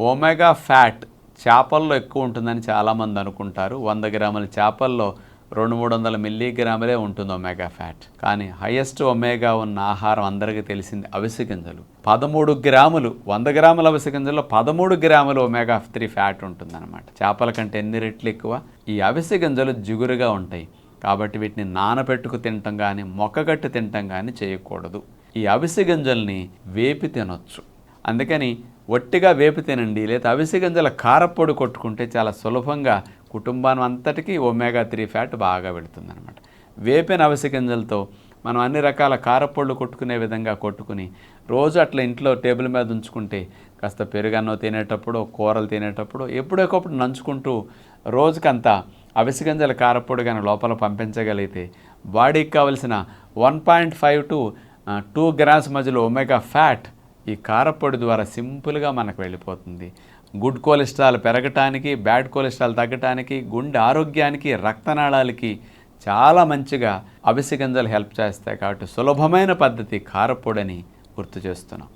Omega fat చేపల్లో ఎక్కువ ఉంటుందని చాలామంది అనుకుంటారు. వంద గ్రాముల చేపల్లో రెండు మూడు వందల మిల్లీగ్రాములే ఉంటుంది ఒమేగా ఫ్యాట్. కానీ హైయెస్ట్ ఒమేగా ఉన్న ఆహారం అందరికీ తెలిసింది అవిసె గింజలు. పదమూడు గ్రాములు వంద గ్రాముల అవిసె గింజల్లో పదమూడు గ్రాములు ఒమేగా త్రీ ఫ్యాట్ ఉంటుందన్నమాట. చేపల కంటే ఎన్ని రెట్లు ఎక్కువ? ఈ అవిసె గింజలు జిగురుగా ఉంటాయి. కాబట్టి వీటిని నానబెట్టుకు తినటం కానీ మొక్కగట్టు తినటం కానీ చేయకూడదు. ఈ అవిసె గింజల్ని వేపి తినొచ్చు. అందుకని ఒట్టిగా వేపు తినండి లేదా అవిసె గింజల కారపొడి కొట్టుకుంటే చాలా సులభంగా కుటుంబాన్ని అంతటికీ ఒమేగా త్రీ ఫ్యాట్ బాగా పెడుతుందనమాట వేపిన అవిసె గింజలతో మనం అన్ని రకాల కారపొళ్ళు కొట్టుకునే విధంగా కొట్టుకుని రోజు అట్లా ఇంట్లో టేబుల్ మీద ఉంచుకుంటే కాస్త పెరుగన్నం తినేటప్పుడు కూరలు తినేటప్పుడు ఎప్పుడొకప్పుడు నంచుకుంటూ రోజుకంతా అవిసె గింజల కారపొడి కానీ లోపల పంపించగలిగితే బాడీకి కావలసిన one point five to two grams మధ్యలో ఒమేగా ఫ్యాట్ ఈ కారపొడి ద్వారా సింపుల్గా మనకు వెళ్ళిపోతుంది. గుడ్ కొలెస్ట్రాల్ పెరగటానికి బ్యాడ్ కొలెస్ట్రాల్ తగ్గటానికి గుండె ఆరోగ్యానికి రక్తనాళాలకి చాలా మంచిగా అవిసి గింజలు హెల్ప్ చేస్తాయి కాబట్టి సులభమైన పద్ధతి కారపొడని గుర్తు చేస్తున్నాం.